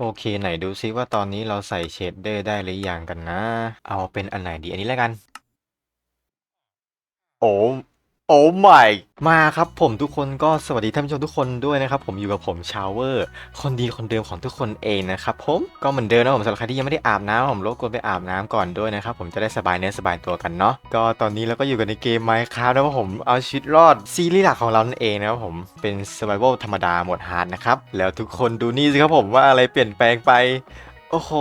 โอเค ไหนดูซิว่าตอนนี้เราใส่เชดเดอร์ได้หรือยังกันนะ เอาเป็นอันไหนดีอันนี้แล้วกัน โอ้ โอ้ my มาครับผมทุกคนก็สวัสดีท่านผู้ชมทุกคนด้วยนะครับผมอยู่กับผมชาวเวอร์ คนดีคนเดิมของทุกคนเองนะครับผมก็เหมือนเดิมนะผมสำหรับใครที่ยังไม่ได้อาบน้ำผมรบกวนไปอาบน้ำก่อนด้วยนะครับผมจะได้สบายเนื้อสบายตัวกันเนาะก็ตอนนี้เราก็อยู่กันในเกม Minecraft นะครับผมเอาชีวิตรอดซีรีส์หลักของเรานั่นเองนะครับผมเป็น Survival ธรรมดาหมดฮาร์ดนะครับแล้วทุกคนดูนี่สิครับผมว่าอะไรเปลี่ยนแปลงไป โอ้โห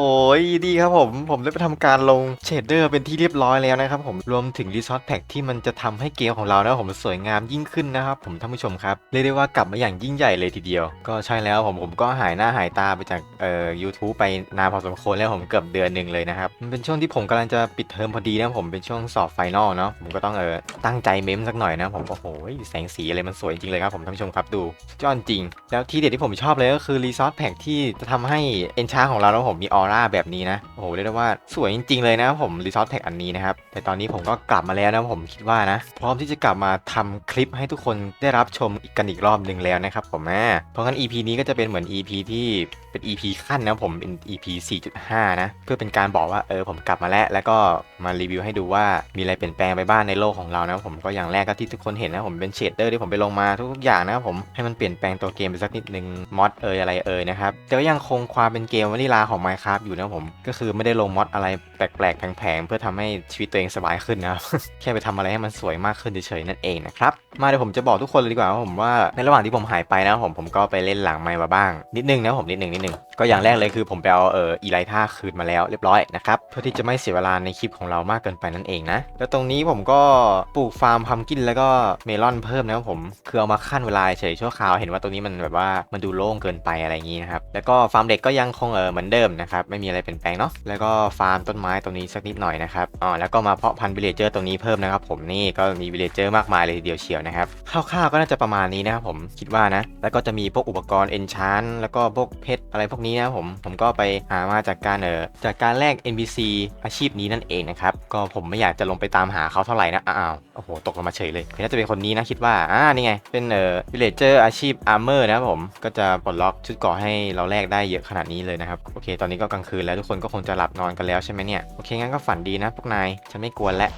ดีครับผม ผมได้ไปทำการลงเชดเดอร์เป็นที่เรียบร้อยแล้วนะครับผม รวมถึงรีซอสแพ็กที่มันจะทำให้เกมของเรานะผมสวยงามยิ่งขึ้นนะครับผมท่านผู้ชมครับ เรียกได้ว่ากลับมาอย่างยิ่งใหญ่เลยทีเดียว ก็ใช่แล้วผมผมก็หายหน้าหายตาไปจากเอ่อยูทูบไปนานพอสมควรแล้วผมเกือบเดือนหนึ่งเลยนะครับ มันเป็นช่วงที่ผมกำลังจะปิดเทอมพอดีนะผมเป็นช่วงสอบไฟนอลเนาะ ผมก็ต้องเออตั้งใจเม้มสักหน่อยนะผมโอ้โหแสงสีอะไรมันสวยจริงเลยครับผมท่านผู้ชมครับดูจอนจริง แล้วที่เด็ดที่ผมชอบเลยก็คือรีซอสแพ็กที่จะทำให้เอนชาของเราแล้วผมมีออร่าแบบนี้นะ โอ้โหเรียกได้ว่าสวยจริง ๆ เลยนะผมรีซอสแท็กอันนี้นะครับ แต่ตอนนี้ผมก็กลับมาแล้วนะผมคิดว่านะ พร้อมที่จะกลับมาทำคลิปให้ทุกคนได้รับชมอีกกันอีกรอบหนึ่งแล้วนะครับผมอ่เพราะงั้น EP นี้ก็จะเป็นเหมือน EP ที่เป็น EP ขั้นนะผมเป็น EP 4.5 นะ เพื่อเป็นการบอกว่าเออผมกลับมาแล้ว แล้วก็มารีวิวให้ดูว่ามีอะไรเปลี่ยนแปลงไปบ้างในโลกของเรานะผมก็อย่างแรกก็ที่ทุกคนเห็นนะผมเป็นเชดเดอร์ที่ผมไปลงมาทุกๆอย่างนะครับผมให้มันเปลี่ยนแปลงตัวเกมไปสักนิดนึงมอดเอยอะไรเอยนะครับแต่ก็ยังคงความเป็นเกมวานิลาของ Minecraft อยู่นะผมก็คือไม่ได้ลงมอดอะไรแปลกๆแผงๆเพื่อทำให้ชีวิตตัวเองสบายขึ้นนะครับแค่ไปทำอะไรให้มันสวยมากขึ้นเฉยๆนั่นเองนะครับมาเดี๋ยวผมจะบอกทุกคนเลยดีกว่าว่าผมว่าในระหว่างที่ผมหายไปนะผมผมก็ไปเล่นหลังไมค์มาบ้างนิดนึงนะผมนิดนึงนิดนึง ก็อย่างแรกเลยคือผมไปเอาเอออีไลท่าคืนมาแล้วเรียบร้อยนะครับเพื่อที่จะไม่เสียเวลาในคลิปของเรามากเกินไปนั่นเองนะ แล้วตรงนี้ผมก็ปลูกฟาร์มพัมกินแล้วก็เมลอนเพิ่มนะครับผมคือเอามาขั้นเวลาเฉยชั่วคราวเห็นว่าตรงนี้มันแบบว่ามันดูโล่งเกินไปอะไรอย่างนี้นะครับแล้วก็ฟาร์มเด็กก็ยังคงเออเหมือนเดิมนะครับไม่มีอะไรเปลี่ยนแปลงเนาะแล้วก็ฟาร์มต้นไม้ตรงนี้สักนิดหน่อยนะครับอ๋อแล้วก็มาเพาะพันธุ์วิลเลเจอร์ตรงนี้เพิ่มนะครับผมนี่ก็มีวิลเลเจอร์มากมายเลยทีเดียวเชียวนะครับคร่าวๆก็น่าจะประมาณนี้นะครับผมคิดว่านะแล้วก็จะมีพวกอุปกรณ์เอนชานแล้วก็พวกเพชรอะไรพวกนี้นะครับผมผมก็ไปหามาจากการเออจากการแลก NPC อาชีพนี้นั่นเองนะครับก็ผมไม่อยากจะลงไปตามหาเขาเท่าไหร่นะอ้าวโอ้โหตกลงมาเฉยเลยคือน่าจะเป็นคนนี้นะคิดว่าอ่านี่ไงเป็นเออวิลเลเจอร์อาชีพอาร์เมอร์นะครับผมก็จะปลดล็อกชุดเกราะให้เราแลกได้เยอะขนาดนี้เลยนะครับโอเค ตอนนี้ก็กลางคืนแล้วทุกคนก็คงจะหลับนอนกันแล้วใช่ไหมเนี่ยโอเคงั้นก็ฝันดีนะพวกนายฉันไม่กวนแล้ว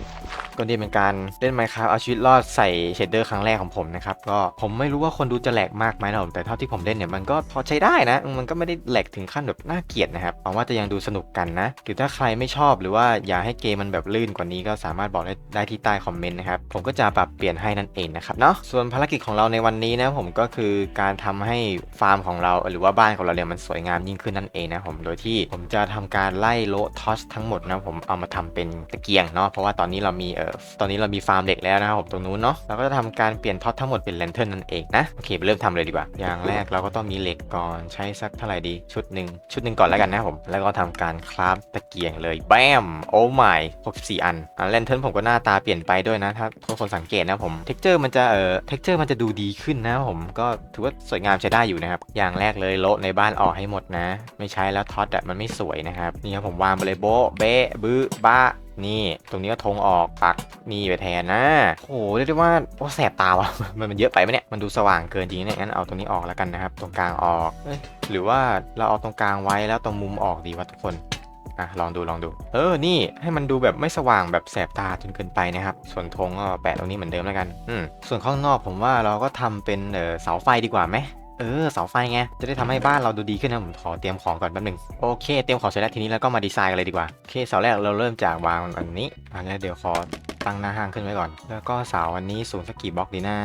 ก็ดีเป็นการเล่น Minecraft เอาชีวิตรอดใส่เชดเดอร์ครั้งแรกของผมนะครับก็ผมไม่รู้ว่าคนดูจะแหลกมากไหมนะผมแต่เท่าที่ผมเล่นเนี่ยมันก็พอใช้ได้นะ มันก็ไม่ได้แหลกถึงขั้นแบบน่าเกลียดนะครับหวังว่าจะยังดูสนุกกันนะ หรือถ้าใครไม่ชอบหรือว่าอยากให้เกมมันแบบลื่นกว่านี้ก็สามารถบอกได้ไดที่ใต้คอมเมนต์นะครับ ผมก็จะปรับเปลี่ยนให้นั่นเองนะครับเนาะ ส่วนภารกิจของเราในวันนี้นะผมก็คือการทำให้ฟาร์มของเราหรือว่าบ้านของเราเนี่ยมันสวยงามยิ่งขึ้นนั่นเองนะผมโดยที่ผมจะทำการไล่โลทอสทั้งหมดนะผมเอามาทำเป็นตะเกียงเนาะเพราะว่าตอนนี้เรามีเอ่อตอนนี้เรามีฟาร์มเหล็กแล้วนะครับผมตรงนู้นเนาะเราก็จะทำการเปลี่ยนทอตทั้งหมดเป็นแลนเทิร์นนั่นเองนะโอเคไปเริ่มทำเลยดีกว่าอย่างแรกเราก็ต้องมีเหล็กก่อนใช้สักเท่าไหร่ดีชุดหนึ่งชุดหนึ่งก่อนแล้วกันนะผม แล้วก็ทำการคราฟตะเกียงเลยแบมโอ้ไม่64อันอันแลนเทิร์นผมก็หน้าตาเปลี่ยนไปด้วยนะถ้าทุกคนสังเกตนะผมเท็กเจอร์มันจะเอ่อเท็กเจอร์มันจะดูดีขึ้นนะผมก็ถือว่าสวยงามใช้ได้อยู่นะครับ อย่างแรกเลยโละในบ้านออกให้หมดนะ ไม่ใช้แล้วท็อตอะมันไม่สวยนะครับนี่ครับผมวางไปเลยโบ๊ะเบ๊ะบื้อบ้า นี่ตรงนี้ก็ธงออกปักนี่ไปแทนนะโอ้โหเรียกได้ว่าโอ้แสบตาวะมันมันเยอะไปไหมเนี่ยมันดูสว่างเกินจริงเนี่ยงั้นเอาตรงนี้ออกแล้วกันนะครับตรงกลางออกเอ้ยหรือว่าเราเอาตรงกลางไว้แล้วตรงมุมออกดีวะทุกคนอะลองดูลองดู เออนี่ให้มันดูแบบไม่สว่างแบบแสบตาจนเกินไปนะครับ ส่วนธงก็แปะตรงนี้เหมือนเดิมแล้วกันอืมส่วนข้างนอกผมว่าเราก็ทำเป็นเออเสาไฟดีกว่าไหม เออเสาไฟไง จะได้ทำให้บ้านเราดูดีขึ้นนะผมขอเตรียมของก่อนแป๊บหนึงโอเคเตรียมของเสร็จแล้วทีนี้เราก็มาดีไซน์กันเลยดีกว่าโอเคเสาแรกเราเริ่มจากวางอันนี้อันนี้เดี๋ยวขอตั้งหน้าห้างขึ้นไว้ก่อน แล้วก็เสาอันนี้สูงสักกี่บล็อกดีนะ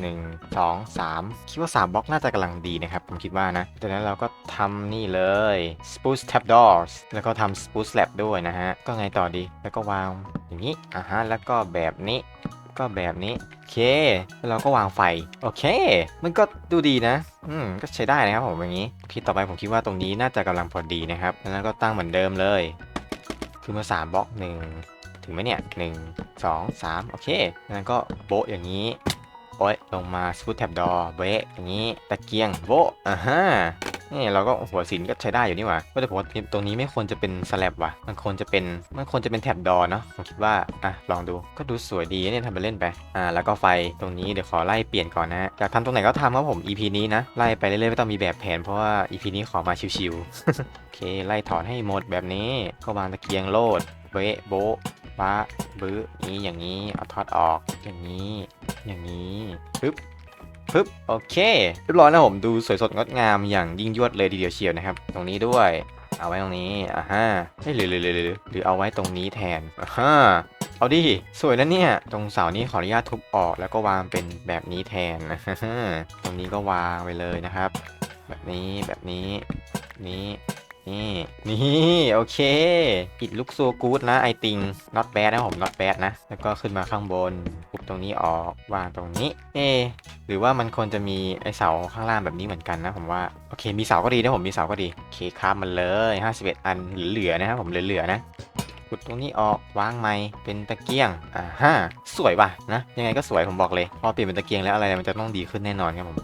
หนึ่งสองสามคิดว่า 3บล็อกน่าจะกำลังดีนะครับ ผมคิดว่านะจากนั้นเราก็ทำนี่เลย spruce Tap doors แล้วก็ทำ spruce slab ด้วยนะฮะ ก็ไงต่อดี แล้วก็วางอย่างนี้อ่าฮะ แล้วก็แบบนี้ ก็แบบนี้ โอเค แล้วเราก็วางไฟ โอเค มันก็ดูดีนะ อืม ก็ใช้ได้นะครับผมอย่างนี้โอเคต่อไปผมคิดว่าตรงนี้น่าจะกำลังพอดีนะครับ แล้วก็ตั้งเหมือนเดิมเลย คือมา3บล็อกหนึ่งถึงไหมเนี่ยหนึ่งสองสามโอเคแล้วก็โบะอย่างนี้ โอ้ยลงมาสปูตแท็บดอเบะอย่างนี้ ตะเกียงโบะอ่าฮะ นี่เราก็หัวศิลก็ใช้ได้อยู่นี่หว่าก็แต่ผมว่าตรงนี้ไม่ควรจะเป็นสแลบว่ะ มันควรจะเป็นมันควรจะเป็นแถบดอเนาะผมคิดว่าอะลองดูก็ดูสวยดีเนี่ยทำไปเล่นไปอ่าแล้วก็ไฟตรงนี้เดี๋ยวขอไล่เปลี่ยนก่อนนะฮะอยากทำตรงไหนก็ทำครับผม EP นี้นะไล่ไปเรื่อยๆไม่ต้องมีแบบแผนเพราะว่า EP นี้ขอมาชิวๆโอเคไล่ถอนให้หมดแบบนี้ก็วางตะเกียงโลดเบะโบะบ้าบื้อนี้อย่างนี้เอาทอดออกอย่างนี้ อย่างนี้ปึ๊บ ปึ๊บโอเคเรียบร้อยนะผมดูสวยสดงดงามอย่างยิ่งยวดเลยทีเดียวเชียวนะครับ ตรงนี้ด้วย เอาไว้ตรงนี้อ่าฮะเฮ้ยหรือหรือหรือหรือหรือเอาไว้ตรงนี้แทนอ่าฮะเอาดิสวยนะเนี่ย ตรงเสานี้ขออนุญาตทุบออกแล้วก็วางเป็นแบบนี้แทนนะฮะตรงนี้ก็วางไปเลยนะครับ แบบนี้แบบนี้นี้ นี่ นี่โอเคอิดลุกโซกูดนะไอติง not bad นะผม not bad นะ แล้วก็ขึ้นมาข้างบนปุบตรงนี้ออกวางตรงนี้ เอ หรือว่ามันควรจะมีไอเสาข้างล่างแบบนี้เหมือนกันนะผมว่า โอเค มีเสาก็ดีนะผมมีเสาก็ดี โอเคครับมันเลย 51 อันเหลือๆนะครับผมเหลือๆนะขุดตรงนี้ออกวางไม้เป็นตะเกียงอ่าฮะสวยว่ะนะยังไงก็สวยผมบอกเลยพอเปลี่ยนเป็นตะเกียงแล้วอะไรมันจะต้องดีขึ้นแน่นอนครับผม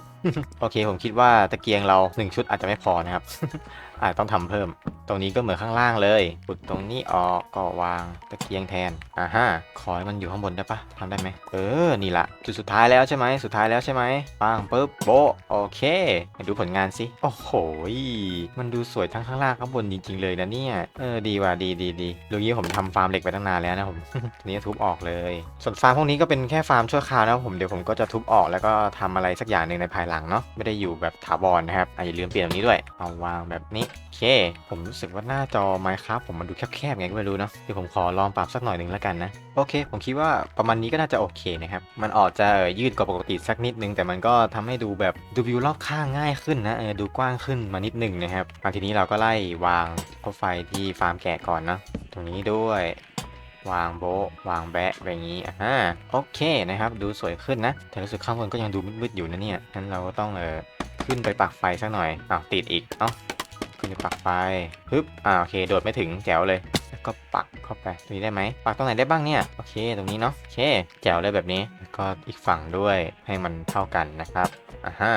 โอเคผมคิดว่าตะเกียงเรา 1 ชุดอาจจะไม่พอนะครับอาจต้องทำเพิ่ม ตรงนี้ก็เหมือนข้างล่างเลยขุดตรงนี้ออกก็วางตะเกียงแทนอ่าฮะขอให้มันอยู่ข้างบนได้ปะทำได้ไหมเออนี่ละจุดสุดท้ายแล้วใช่ไหมสุดท้ายแล้วใช่ไหมปังปุ๊บโบโอเคมาดูผลงานสิโอ้โหมันดูสวยทั้งข้างล่างข้างบนจริงๆเลยนะเนี่ยเออดีว่ะดีดีดีลุงนี้ผมทำฟาร์มเหล็กไปตั้งนานแล้วนะผมทีนี้ทุบออกเลย ส่วนฟาร์มพวกนี้ก็เป็นแค่ฟาร์มชั่วคราวนะผมเดี๋ยวผมก็จะทุบออกแล้วก็ทำอะไรสักอย่างหนึ่งในภายหลังเนาะไม่ได้อยู่แบบถาวรนะครับออย่าลืมเปลี่ยนตรงนี้ด้วยเอาวางแบบนี้โอเค ผมรู้สึกว่าหน้าจอ Minecraft ผมมันดูแคบๆไงก็ไม่รู้เนาะเดี๋ยวผมขอลองปรับสักหน่อยหนึ่งแล้วกันนะ โอเค ผมคิดว่าประมาณนี้ก็น่าจะโอเคนะครับ มันออกจะเอ่อยืดกว่าปกติสักนิดนึง แต่มันก็ทำให้ดูแบบดูวิวรอบข้างง่ายขึ้นนะเออดูกว้างขึ้นมานิดนึงนะครับมาทีนี้เราก็ไล่วางพวกไฟที่ฟาร์มแกะก่อนเนาะตรงนี้ด้วยวางโบวางแบะแบบนี้อ่าโอเคนะครับ ดูสวยขึ้นนะ แต่รู้สึกข้างบนก็ยังดูมืดๆอยู่นะเนี่ยงั้นเราก็ต้องเออขึ้นไปปักไฟสักหน่อยอ้าวติดอีกเอ้า ขึ้นไปปักไปฮึบอ่าโอเค โดดไม่ถึงแจ๋วเลย แล้วก็ปักเข้าไปตรงนี้ได้ไหมปักตรงไหนได้บ้างเนี่ยโอเคตรงนี้เนาะโอเคแจวเลยแบบนี้แล้วก็อีกฝั่งด้วยให้มันเท่ากันนะครับอ่าฮะ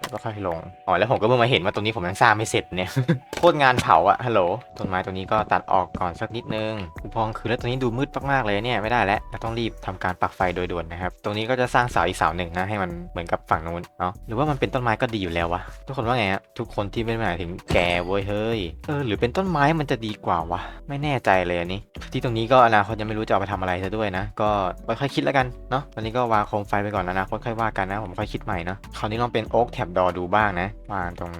แล้วก็ค่อยลงอ๋อแล้วผมก็เพิ่งมาเห็นว่าตรงนี้ผมยังสร้างไม่เสร็จเนี่ยโคตรงานเผาอะฮัลโหลต้นไม้ตัวนี้ก็ตัดออกก่อนสักนิดนึงอุพองคือแล้วตัวนี้ดูมืดมากๆเลยเนี่ยไม่ได้แล้วต้องรีบทำการปักไฟโดยด่วนนะครับตรงนี้ก็จะสร้างเสาอีกเสาหนึ่งนะให้มันเหมือนกับฝั่งนู้นเนาะหรือว่ามันเป็นต้นไม้ก็ดีอยู่แล้ววะทุกคนว่าไงฮะทุกคนที่ไม่หมายถึงแกเว้ยเฮ้ยเออหรือเป็นต้นไม้มันจะดีกว่าวะไม่แน่ใจเลยอันนี้ ที่ตรงนี้ก็อนาคตยังไม่รู้จะเอาไปทำอะไรซะด้วยนะ ก็ค่อยๆคิดแล้วกันเนาะตอนนี้ก็วางโคมไฟไปก่อนอนาคตค่อยว่ากันนะ ผมค่อยคิดใหม่เนาะคราวนี้ลองเป็นโอ๊กแท็บดอดูบ้างนะวางตรง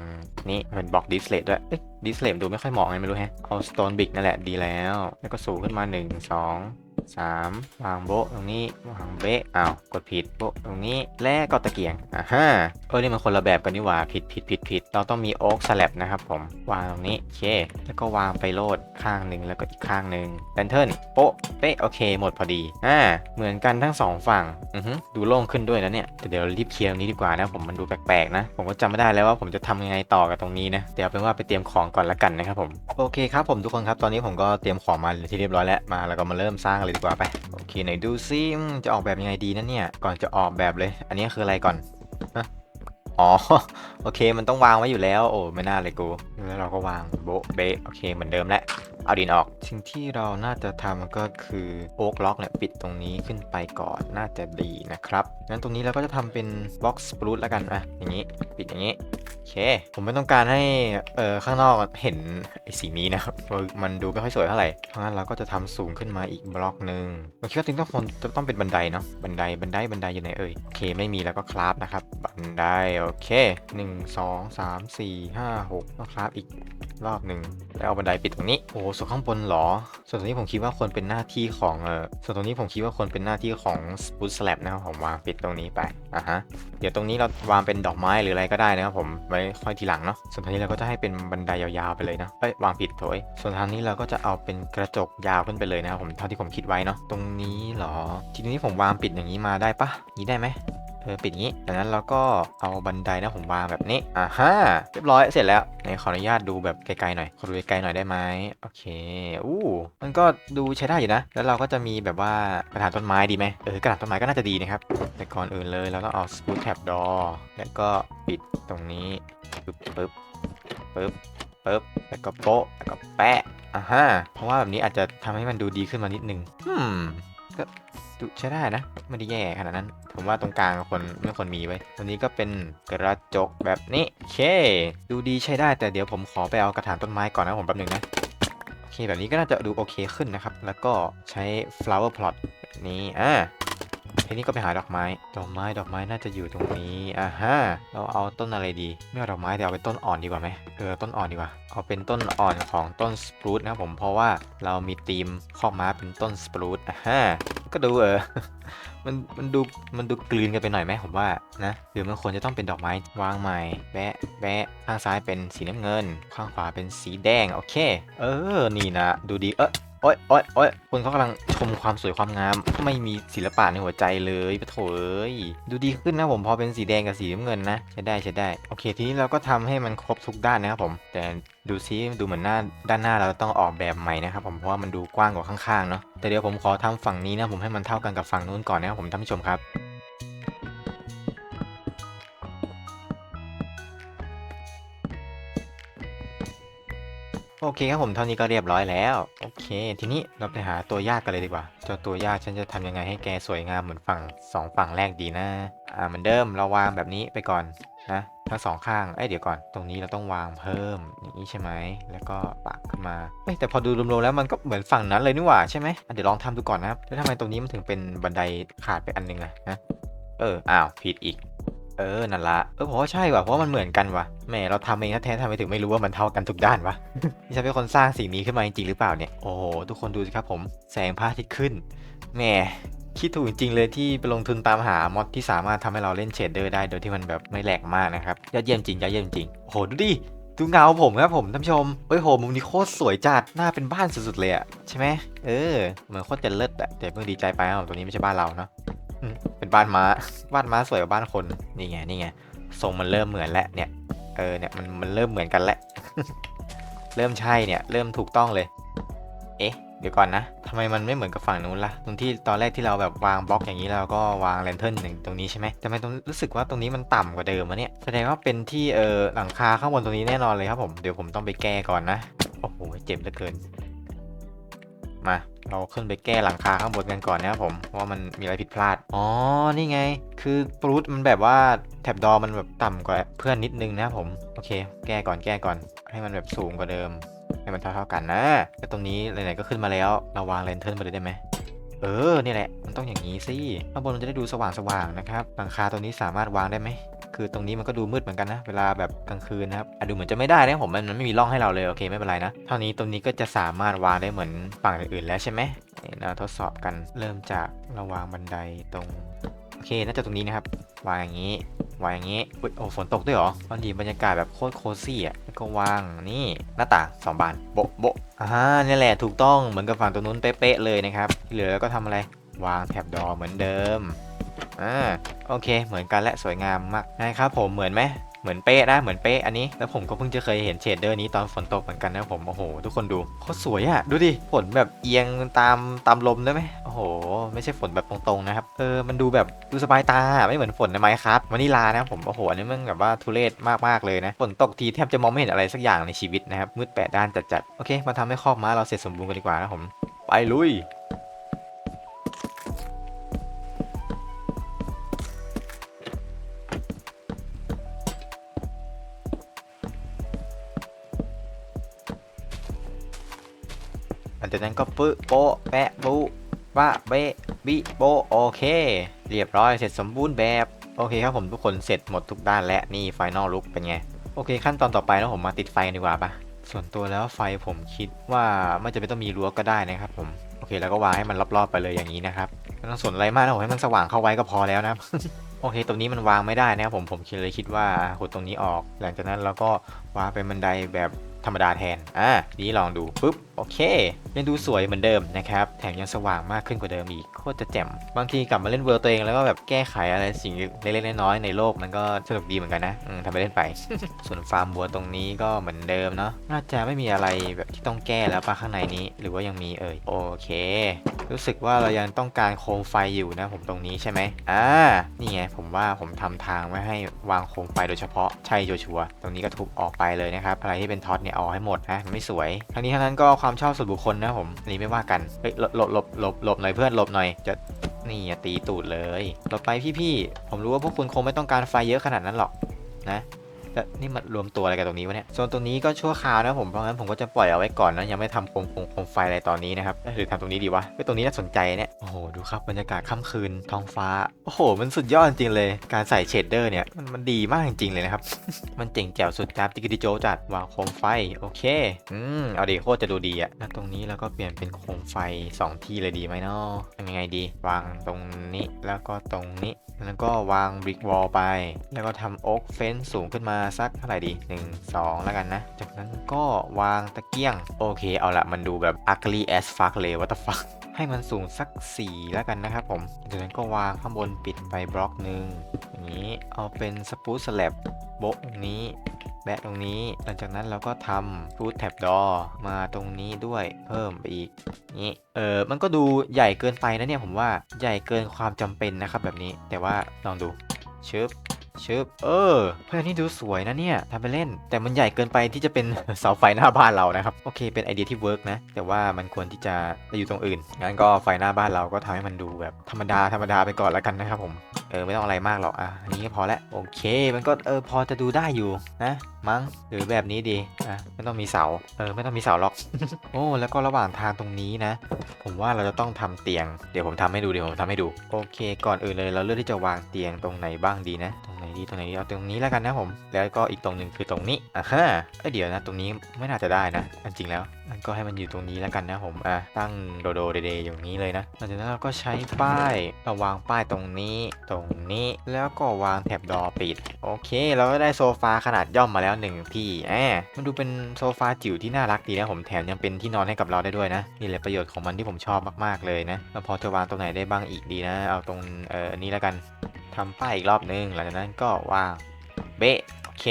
นี้เป็นบล็อกดิสเลตด้วยดิสเลตดูไม่ค่อยเหมาะไงไม่รู้แฮะเอาสโตนบิกนั่นแหละดีแล้ว แล้วก็สูงขึ้นมา 1 2 3วางโบะตรงนี้วางเบะอ้าวกดผิดโบะตรงนี้และก็ตะเกียงอ่าฮะเออนี่มันคนละแบบกันนี่หว่าผิดผิดผิดผิดเราต้องมีโอ๊กสลับนะครับผมวางตรงนี้โอเค แล้วก็วางไปโลดข้างหนึ่งแล้วก็อีกข้างหนึ่งแลนเทิร์นโป๊ะเป๊ะโอเค หมดพอดีอ่าเหมือนกันทั้งสองฝั่งอือฮึดูโล่งขึ้นด้วยนะเนี่ยแต่เดี๋ยวเรารีบเคลียร์ตรงนี้ดีกว่านะผมมันดูแปลกๆนะ ผมก็จำไม่ได้แล้วว่าผมจะทำยังไงต่อกับตรงนี้นะเดี๋ยวเอาเป็นว่าไปเตรียมของก่อนละกันนะครับผมโอเคครับผมทุกคนครับตอนนี้ผมก็เตรียมของมาที่เรียบร้อยแล้วมาแล้วก็มาเริ่มสร้างเลยดีกว่าไป โอเคไหนดูซิจะออกแบบยังไงดีนะเนี่ย ก่อนจะออกแบบเลย อันนี้คืออะไรก่อนอ๋อ โอเค มันต้องวางไว้อยู่แล้ว โอ้ ไม่น่าเลยกู แล้วเราก็วางโบเบะโอเค เหมือนเดิมแหละ เอาดินออก สิ่งที่เราน่าจะทำก็คือโอ๊กล็อกเนี่ยปิดตรงนี้ขึ้นไปก่อน น่าจะดีนะครับงั้นตรงนี้เราก็จะทำเป็นบล็อกสปรูตแล้วกันอะอย่างนี้ปิดอย่างนี้โอเค ผมไม่ต้องการให้เอ่อข้างนอกเห็นไอ้สีนี้นะครับมันดูไม่ค่อยสวยเท่าไหร่เพราะงั้นเราก็จะทำสูงขึ้นมาอีกบล็อกหนึ่งผมคิดว่าจริงๆต้องคนจะต้องเป็นบันไดเนาะบันไดบันไดบันไดอยู่ไหนเอ่ยโอเคไม่มีแล้วก็คราฟนะครับบันไดโอเคหนึ่งสองสามสี่ห้าหกก็คราฟอีกรอบหนึ่งแล้วเอาบันไดปิดตรงนี้โอ้ส่วนข้างบนหรอ ส่วนตรงนี้ผมคิดว่าควรเป็นหน้าที่ของเออส่วนตรงนี้ผมคิดว่าควรเป็นหน้าที่ของสปูตสแลบนะครับผมวางปิดตรงนี้ไปอะฮะเดี๋ยวตรงนี้เราวางเป็นดอกไม้หรืออะไรก็ได้นะครับผมไว้ค่อยทีหลังเนาะส่วนทางนี้เราก็จะให้เป็นบันไดยาวๆไปเลยนะเอ้ยวางผิดโถยส่วนทางนี้เราก็จะเอาเป็นกระจกยาวขึ้นไปเลยนะครับผมเท่าที่ผมคิดไว้เนาะตรงนี้เหรอทีนี้ผมวางปิดอย่างนี้มาได้ปะนี้ได้ไหม เออปิดงนี้ดังนั้นเราก็เอาบันไดนะผมวางแบบนี้ อ่าฮะเรียบร้อยเสร็จแล้วไหนขออนุญาตดูแบบไกลๆหน่อย ขอดูไกลๆหน่อยได้ไหมโอเค อู้ มันก็ดูใช้ได้อยู่นะ แล้วเราก็จะมีแบบว่ากระถางต้นไม้ดีไหมเออกระถางต้นไม้ก็น่าจะดีนะครับ แต่ก่อนอื่นเลยเราต้องเอา screw tab door แล้วก็ปิดตรงนี้ปึ๊บปึ๊บปึ๊บปึ๊บแล้วก็โป๊ะแล้วก็แปะอ่าฮะเพราะว่าแบบนี้อาจจะทำให้มันดูดีขึ้นมานิดนึง อืมก็ ดูใช้ได้นะไม่ได้แย่ขนาดนั้น ผมว่าตรงกลางคนไม่คนมีไว้ตัวนี้ก็เป็นกระจกแบบนี้โอเค ดูดีใช้ได้แต่เดี๋ยวผมขอไปเอากระถางต้นไม้ก่อนนะผมแป๊บหนึงนะโอเคแบบนี้ก็น่าจะดูโอเคขึ้นนะครับ แล้วก็ใช้ flower plot แบบนี้อ่า นี้ก็ไปหาดอกไม้ ดอกไม้ดอกไม้น่าจะอยู่ตรงนี้อ่าฮะเราเอาต้นอะไรดี ไม่เอาดอกไม้แต่เอาเป็นต้นอ่อนดีกว่าไหมเออต้นอ่อนดีกว่า เอาเป็นต้นอ่อนของต้นสปรูตนะครับผมเพราะว่าเรามีธีมคอม้าเป็นต้นสปรูตอ่าฮะก็ดูเออมันมันดูมันดูกลืนกันไปหน่อยไหมผมว่านะหรือมันควรจะต้องเป็นดอกไม้วางใหม่แบะแบะข้างซ้ายเป็นสีน้ำเงิน ข้างขวาเป็นสีแดงโอเค เออนี่นะ ดูดีเออ อ๊ยโอ๊ยโอ๊ยคนเขากำลังชมความสวยความงาม ไม่มีศิลปะในหัวใจเลยปะโถเอ้ยดูดีขึ้นนะผมพอเป็นสีแดงกับสีน้ำเงินนะใช้ได้ใช้ได้ โอเค ทีนี้เราก็ทำให้มันครบทุกด้านนะครับผม แต่ดูซิดูเหมือนหน้าด้านหน้าเราต้องออกแบบใหม่นะครับผมเพราะว่ามันดูกว้างกว่าข้างๆเนาะแต่เดี๋ยวผมขอทำฝั่งนี้นะผมให้มันเท่ากันกับฝั่งนู้นก่อนนะครับผมท่านผู้ชมครับ โอเคครับผมเท่านี้ก็เรียบร้อยแล้ว โอเค ทีนี้เราไปหาตัวยากกันเลยดีกว่า เจ้าตัวยากฉันจะทำยังไงให้แกสวยงามเหมือนฝั่งสองฝั่งแรกดีนะ อ่าเหมือนเดิมเราวางแบบนี้ไปก่อนนะทั้งสองข้างเอ้ยเดี๋ยวก่อน ตรงนี้เราต้องวางเพิ่มอย่างนี้ใช่ไหม แล้วก็ปักขึ้นมาเอ้ยแต่พอดูรวมๆแล้วมันก็เหมือนฝั่งนั้นเลยนี่หว่าใช่ไหมอะเดี๋ยวลองทำดูก่อนนะครับแล้วทำไมตรงนี้มันถึงเป็นบันไดขาดไปอันหนึงอะนะเอออ้าวผิดอีก เออ นั่นละ เออผมว่าใช่ว่ะ เพราะมันเหมือนกันว่ะ แหม เราทำเองแท้ๆทำไมถึงไม่รู้ว่ามันเท่ากันทุกด้านวะ นี่ฉันเป็นคนสร้างสิ่งนี้ขึ้นมาจริงๆหรือเปล่าเนี่ย โอ้โห ทุกคนดูสิครับผม แสงพระอาทิตย์ขึ้น แหม คิดถูกจริงเลยที่ไปลงทุนตามหามอดที่สามารถทำให้เราเล่นเชดเดอร์ได้โดยที่มันแบบไม่แหลกมากนะครับ ยอดเยี่ยมจริง ยอดเยี่ยมจริง โอ้โห ดูดิ ดูเงาผมครับผมท่านผู้ชมเฮ้ยโห มุมนี้โคตรสวยจัด หน้าเป็นบ้านสุดๆเลยอะใช่ไหมเออ เหมือนโคตรจะเลิศอะแต่เพิ่งดีใจไปครับตัวนี้ไม่ใช่บ้านเราเนาะ เป็นบ้านม้าบ้านม้าสวยกว่าบ้านคนนี่ไงนี่ไงทรงมันเริ่มเหมือนแล้วเนี่ยเออเนี่ยมันมันเริ่มเหมือนกันแล้วเริ่มใช่เนี่ย เริ่มถูกต้องเลย เอ๊ะ เดี๋ยวก่อนนะทำไมมันไม่เหมือนกับฝั่งนู้นล่ะตรงที่ตอนแรกที่เราแบบวางบล็อกอย่างนี้เราก็วางแลนเทิร์นอย่างตรงนี้ใช่ไหมแต่ทำไมตรงรู้สึกว่าตรงนี้มันต่ำกว่าเดิมวะเนี่ยแสดงว่าเป็นที่เออหลังคาข้างบนตรงนี้แน่นอนเลยครับผมเดี๋ยวผมต้องไปแก้ก่อนนะโอ้โหเจ็บเหลือเกิน เราขึ้นไปแก้หลังคาข้างบนกันก่อนนะครับผมว่ามันมีอะไรผิดพลาด อ๋อ นี่ไง คือปรูทมันแบบว่าแท็บดอมันแบบต่ำกว่าเพื่อนนิดนึงนะครับผม โอเค แก้ก่อนแก้ก่อน ให้มันแบบสูงกว่าเดิม ให้มันเท่าๆกันนะแล้วตรงนี้ไหนๆก็ขึ้นมาแล้ว เราวางเลนเทิร์นไปเลยได้ไหมเออ นี่แหละ มันต้องอย่างนี้สิ ข้างบนมันจะได้ดูสว่างๆนะครับ หลังคาตัวนี้สามารถวางได้ไหม คือตรงนี้มันก็ดูมืดเหมือนกันนะ เวลาแบบกลางคืนนะครับอะดูเหมือนจะไม่ได้นะผมมันไม่มีร่องให้เราเลยโอเคไม่เป็นไรนะ เท่านี้ตรงนี้ก็จะสามารถวางได้เหมือนฝั่งอื่นๆแล้วใช่ไหมเราทดสอบกันเริ่มจากเราวางบันไดตรงโอเคน่าจะตรงนี้นะครับวางอย่างนี้วางอย่างนี้อโอ้ฝนตกด้วยเหรอตอนดีบรรยากาศแบบโคตรโคซี่อะแล้วก็วางนี่หน้าต่างสองบานโบะโบะอ่านี่แหละถูกต้องเหมือนกับฝั่งตรงนู้นเป๊ะๆเลยนะครับที่เหลือก็ทำอะไรวางแถบดอเหมือนเดิม อ่าโอเค เหมือนกันและสวยงามมากนะครับผมเหมือนไหมเหมือนเป๊ะนะเหมือนเป๊ะอันนี้แล้วผมก็เพิ่งจะเคยเห็นเชดเดอร์นี้ตอนฝนตกเหมือนกันนะผมโอ้โห ทุกคนดูโคตรสวยอะดูดิฝนแบบเอียงตามตามลมได้ไหมโอ้โห ไม่ใช่ฝนแบบตรงๆนะครับเออมันดูแบบดูสบายตาไม่เหมือนฝนในไมครับวานิลานะผมโอ้โหอันนี้มันแบบว่าทุเรศมากๆเลยนะฝนตกทีแทบจะมองไม่เห็นอะไรสักอย่างในชีวิตนะครับมืดแปดด้านจัดๆโอเค มาทำให้คอกม้าเราเสร็จสมบูรณ์กันดีกว่านะผมไปลุย จากนั้นก็ปึ๊โปะแปะบุวะเบบิโปโอเค เรียบร้อยเสร็จสมบูรณ์แบบ โอเคครับผมทุกคนเสร็จหมดทุกด้านและนี่ไฟนอลลุกเป็นไง โอเคขั้นตอนต่อไปแล้วผมมาติดไฟกันดีกว่าปะส่วนตัวแล้วไฟผมคิดว่าไม่จำเป็นต้องมีรั้วก็ได้นะครับผมโอเคแล้วก็วางให้มันรอบๆไปเลยอย่างนี้นะครับไม่ต้องสนอะไรมากนะผมให้มันสว่างเข้าไว้ก็พอแล้วนะครับโอเคตรงนี้มันวางไม่ได้นะครับผมผมคิดเลยคิดว่าขุดตรงนี้ออก หลังจากนั้นเราก็วางเป็นบันไดแบบธรรมดาแทนอ่านี่ลองดูปุ๊บ โอเค ยังดูสวยเหมือนเดิมนะครับ แถมยังสว่างมากขึ้นกว่าเดิมอีก โคตรจะแจ่ม บางทีกลับมาเล่นเวิร์ตัวเองแล้วก็แบบแก้ไขอะไรสิ่งเล็กๆน้อยๆในโลกมันก็สนุกดีเหมือนกันนะอืมทำไปเล่นไป ส่วนฟาร์มบัวตรงนี้ก็เหมือนเดิมเนาะ น่าจะไม่มีอะไรแบบที่ต้องแก้แล้วปะข้างในนี้ หรือว่ายังมีเอ่ย โอเค รู้สึกว่าเรายังต้องการโคมไฟอยู่นะ ผมตรงนี้ใช่ไหมอ่า นี่ไงผมว่าผมทำทางไว้ให้วางโคมไฟโดยเฉพาะ ใช่ชัวร์ๆตรงนี้ก็ทุบออกไปเลยนะครับ อะไรที่เป็นท็อตเนี่ยเอาให้หมดนะมันไม่สวย ทั้งนี้ทั้งนั้นก็ความชอบส่วนบุคคลนะผมอันนี้ไม่ว่ากันเฮ้ยหลบหลบหลบหลบหน่อยเพื่อนหลบหน่อยจะนี่ตีตูดเลยหลบไปพี่ๆผมรู้ว่าพวกคุณคงไม่ต้องการไฟเยอะขนาดนั้นหรอกนะ แล้วนี่มันรวมตัวอะไรกันตรงนี้วะเนี่ยโซนตรงนี้ก็ชั่วคราวนะผมเพราะงั้นผมก็จะปล่อยเอาไว้ก่อนนะยังไม่ทำโคมโคมโคมไฟอะไรตอนนี้นะครับหรือทำตรงนี้ดีวะเฮ้ยตรงนี้น่าสนใจเนี่ยโอ้โหดูครับบรรยากาศค่ำคืนท้องฟ้าโอ้โห มันสุดยอดจริงเลย การใส่เชดเดอร์เนี่ยมันมันดีมากจริงๆเลยนะครับ มันเจ๋งแจ๋วสุดจับติกิติโจจัดวางโคมไฟโอเคอืมเอาดีโคตรจะดูดีอะแล้วตรงนี้แล้วก็เปลี่ยนเป็นโคมไฟสองที่เลยดีไหมเนาะทำยังไงดี วางตรงนี้แล้วก็ตรงนี้ แล้วก็วางบริกวอลไป แล้วก็ทำโอ๊กเฟนสูงขึ้นมาสักเท่าไหร่ดี 1 2 แล้วกันนะ จากนั้นก็วางตะเกียง โอเคเอาละมันดูแบบ ugly as fuck เลย what the fuck ให้มันสูงสัก 4 แล้วกันนะครับผมจากนั้นก็วางข้างบนปิดไปบล็อกหนึ่งอย่างนี้เอาเป็นสปูตสแลบโบกนี้ แบะตรงนี้ หลังจากนั้นเราก็ทำฟูดแท็บดอมาตรงนี้ด้วยเพิ่มไปอีกนี้เออมันก็ดูใหญ่เกินไปนะเนี่ยผมว่าใหญ่เกินความจำเป็นนะครับแบบนี้ แต่ว่าลองดูชึบชึบเออเพื่อนนี่ดูสวยนะเนี่ยทำไปเล่น แต่มันใหญ่เกินไปที่จะเป็นเสาไฟหน้าบ้านเรานะครับ โอเค เป็นไอเดียที่เวิร์กนะ แต่ว่ามันควรที่จะไปอยู่ตรงอื่น งั้นก็ไฟหน้าบ้านเราก็ทำให้มันดูแบบธรรมดาธรรมดาไปก่อนแล้วกันนะครับผม เออ ไม่ต้องอะไรมากหรอก อะ อันนี้ก็พอแล้ว โอเค มันก็เออพอจะดูได้อยู่นะ มั้งหรือแบบนี้ดีอะไม่ต้องมีเสาเออไม่ต้องมีเสาหรอก โอ้แล้วก็ระหว่างทางตรงนี้นะ ผมว่าเราจะต้องทำเตียงเดี๋ยวผมทำให้ดูเดี๋ยวผมทำให้ดู โอเค ก่อนอื่นเลยเราเลือกที่จะวางเตียงตรงไหนบ้างดีนะตรง ดีตรงไหนดีเอาตรงนี้แล้วกันนะผม แล้วก็อีกตรงหนึ่งคือตรงนี้อะฮะเอ้ยเดี๋ยวนะ ตรงนี้ไม่น่าจะได้นะจริงแล้วก็ให้มันอยู่ตรงนี้แล้วกันนะผมอะตั้งโดโดเดเดอย่างนี้เลยนะหลังจากนั้นเราก็ใช้ป้ายเราวางป้ายตรงนี้ตรงนี้แล้วก็วางแถบดอปิด โอเค เราก็ได้โซฟาขนาดย่อมมาแล้วหนึ่งที่แอบมันดูเป็นโซฟาจิ๋วที่น่ารักดีนะผมแถมยังเป็นที่นอนให้กับเราได้ด้วยนะนี่แหละประโยชน์ของมันที่ผมชอบมากๆเลยนะแล้วพอจะวางตรงไหนได้บ้างอีกดีนะ เอาตรงเอ่อนนี้แล้วกัน ทำป้ายอีกรอบนึงหลังจากนั้นก็วางเบะโอเค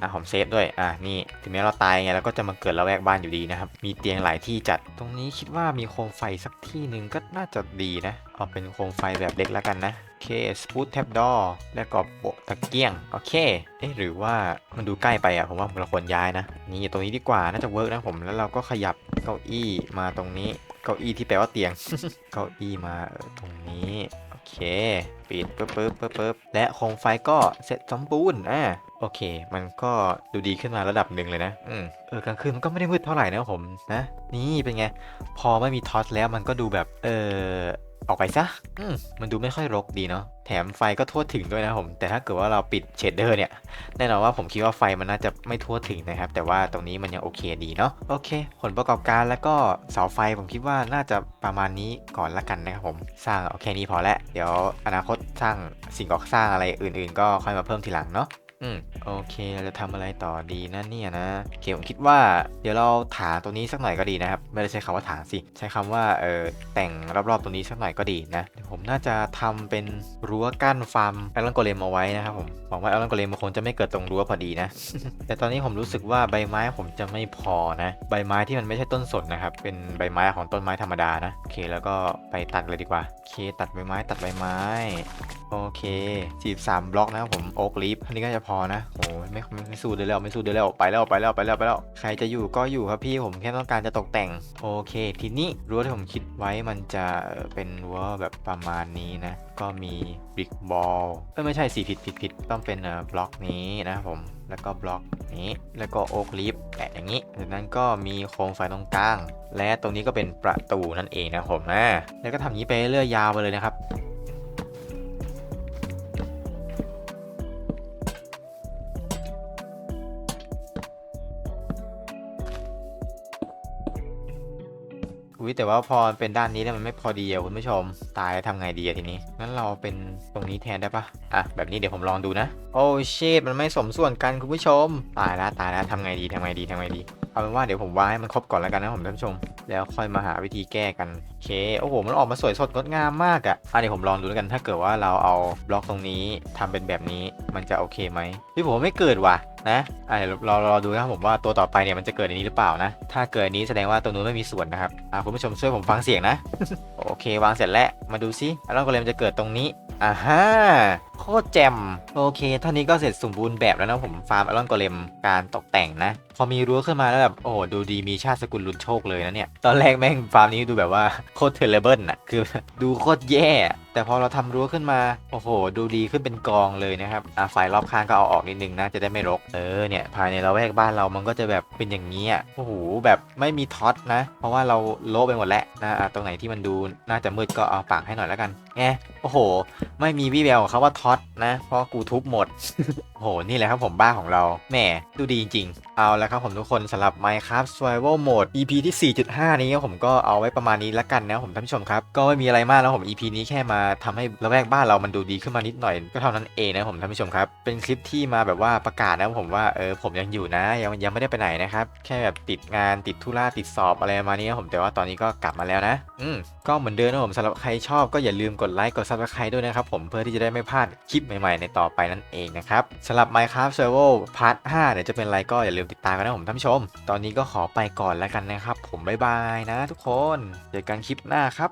อะผมเซฟด้วย อะนี่ ถึงแม้เราตายไงเราก็จะมาเกิดระแวกบ้านอยู่ดีนะครับ มีเตียงหลายที่จัด ตรงนี้คิดว่ามีโคมไฟสักที่หนึ่งก็น่าจะดีนะ เอาเป็นโคมไฟแบบเล็กแล้วกันนะ โอเค สปูตแท็บดอแล้วก็โปะตะเกียง โอเค เอ๊ะ หรือว่ามันดูใกล้ไปอะ ผมว่าเราควรย้ายนะ นี่ตรงนี้ดีกว่า น่าจะเวิร์กนะผม แล้วเราก็ขยับเก้าอี้มาตรงนี้ เก้าอี้ที่แปลว่าเตียง เก้าอี้มาตรงนี้ เค ปิดปึ๊บปึ๊บปึ๊บปึ๊บและโคมไฟก็เสร็จสมบูรณ์อ่าโอเค มันก็ดูดีขึ้นมาระดับหนึ่งเลยนะ อืมเออกลางคืนมันก็ไม่ได้มืดเท่าไหร่นะผมนะ นี่เป็นไง พอไม่มีทอสแล้วมันก็ดูแบบ เออ ออกไปซะอืมมันดูไม่ค่อยรกดีเนาะแถมไฟก็ทั่วถึงด้วยนะผม แต่ถ้าเกิดว่าเราปิดเชดเดอร์เนี่ยแน่นอนว่าผมคิดว่าไฟมันน่าจะไม่ทั่วถึงนะครับ แต่ว่าตรงนี้มันยังโอเคดีเนาะโอเค ผลประกอบการแล้วก็เสาไฟผมคิดว่าน่าจะประมาณนี้ก่อนละกันนะครับผมสร้างเอาแค่นี้พอแล้วเดี๋ยวอนาคตสร้างสิ่งก่อสร้างอะไรอื่น ๆ ก็ค่อยมาเพิ่มทีหลังเนาะ อืมโอเคเราจะทำอะไรต่อดีนะเนี่ยนะโอเคผมคิดว่าเดี๋ยวเราถางตรงนี้สักหน่อยก็ดีนะครับไม่ได้ใช้คำว่าถางสิ ใช้คำว่าเออแต่งรอบๆตรงนี้สักหน่อยก็ดีนะเดี๋ยวผมน่าจะทำเป็นรั้วกั้นฟาร์มไอรอนโกเลมเอาไว้นะครับผมหวังว่าไอรอนโกเลมมันคงจะไม่เกิดตรงรั้วพอดีนะ แต่ตอนนี้ผมรู้สึกว่าใบไม้ผมจะไม่พอนะ ใบไม้ที่มันไม่ใช่ต้นสนนะครับเป็นใบไม้ของต้นไม้ธรรมดานะโอเคแล้วก็ไปตัดเลยดีกว่าโอเคตัดใบไม้ตัดใบไม้โอเค43บล็อกนะครับผมโอ๊กลีฟอันนี้ก็จะพอนะโอ้ยไม่ไม่สู้เดี๋ยวแล้วไม่สู้เดี๋ยวแล้วไปแล้วไปแล้วไปแล้วไปแล้วใครจะอยู่ก็อยู่ครับพี่ผมแค่ต้องการจะตกแต่ง โอเค ทีนี้รั้วที่ผมคิดไว้มันจะเป็นรั้วแบบประมาณนี้นะ ก็มีบริกบอลเอ้ยไม่ใช่สิผิดผิดผิดต้องเป็นบล็อกนี้นะผมแล้วก็บล็อกนี้ แล้วก็โอ๊กลีฟแปะอย่างนี้จากนั้นก็มีโคมไฟตรงกลาง และตรงนี้ก็เป็นประตูนั่นเองนะผมนะแล้วก็ทำอย่านี้ไปเรื่อยยาวไปเลยนะครับ อุ้ยแต่ว่าพอเป็นด้านนี้แล้วมันไม่พอดีอะคุณผู้ชม ตายแล้วทำไงดีอะทีนี้งั้นเราเป็นตรงนี้แทนได้ปะอะแบบนี้เดี๋ยวผมลองดูนะ โอ้เชดมันไม่สมส่วนกันคุณผู้ชม ตายแล้วตายแล้วทำไงดีทำไงดีทำไงดี เอาเป็นว่าเดี๋ยวผมวางให้มันครบก่อนแล้วกันนะผมท่านผู้ชม แล้วค่อยมาหาวิธีแก้กันโอเคโอ้โหมันออกมาสวยสดงดงามมากอะอะเดี๋ยวผมลองดูแล้วกันถ้าเกิดว่าเราเอาบล็อกตรงนี้ทำเป็นแบบนี้มันจะโอเคไหมพี่ผมไม่เกิดว่ะนะอะเดี๋ยวเรารอดูนะครับผมว่าตัวต่อไปเนี่ยมันจะเกิดในนี้หรือเปล่านะ ถ้าเกิดนนี้แสดงว่าตัวนู้นไม่มีส่วนนะครับอะคุณผู้ชมช่วยผมฟังเสียงนะ โอเควางเสร็จแล้วมาดูซิแล้วก็เลยมันจะเกิดตรงนี้อ่าฮะ โคตรแจ่มโอเคเท่านี้ก็เสร็จสมบูรณ์แบบแล้วนะผมฟาร์มอลอนโกเลมการตกแต่งนะ พอมีรั้วขึ้นมาแล้วแบบโอ้โหดูดีมีชาติสกุลลุนโชคเลยนะเนี่ย ตอนแรกแม่งฟาร์มนี้ดูแบบว่าโคตรเทเลเบิลน่ะคือดูโคตรแย่ แต่พอเราทำรั้วขึ้นมา โอ้โห ดูดีขึ้นเป็นกองเลยนะครับอ่าไฟรอบข้างก็เอาออกนิดนึงนะ จะได้ไม่รก เออเนี่ยภายในเราแวกบ้านเรามันก็จะแบบเป็นอย่างนี้อะโอ้โหแบบไม่มีท็อตนะ เพราะว่าเราโละไปหมดแล้วนะอะตรงไหนที่มันดูน่าจะมืดก็เอาปากให้หน่อยแล้วกันแงโอ้โห ไม่มีวี่แววของเขาว่าท็อตนะเพราะกูทุบหมด โห นี่แหละครับผมบ้าของเราแหมดูดีจริง ๆ เอาละครับผมทุกคนสำหรับ Minecraft Survival Mode EP ที่ 4.5 นี้ผมก็เอาไว้ประมาณนี้ละกันนะผมท่านผู้ชมครับ ก็ไม่มีอะไรมากแล้วผม EP นี้แค่มาทำให้ระแวกบ้านเรามันดูดีขึ้นมานิดหน่อย ก็เท่านั้นเองนะผมท่านผู้ชมครับ เป็นคลิปที่มาแบบว่าประกาศนะผมว่าเออผมยังอยู่นะยังยังไม่ได้ไปไหนนะครับแค่แบบติดงานติดธุระติดสอบอะไรมาณนี้นะผมแต่ว่าตอนนี้ก็กลับมาแล้วนะ อืมก็เหมือนเดิมนะผมสำหรับใครชอบก็อย่าลืมกดไลค์กด subscribe ด้วยนะครับผมเพื่อที่จะได้ไม่พลาดคลิปใหม่ๆในต่อไปนั่นเองนะครับสำหรับ Minecraft Survival Part 5เดี๋ยวจะเป็นอะไรก็อย่าลืมติดตามกันนะผมท่านผู้ชม ตอนนี้ก็ขอไปก่อนแล้วกันนะครับ ผมบ๊ายบายนะทุกคนเจอกันคลิปหน้าครับ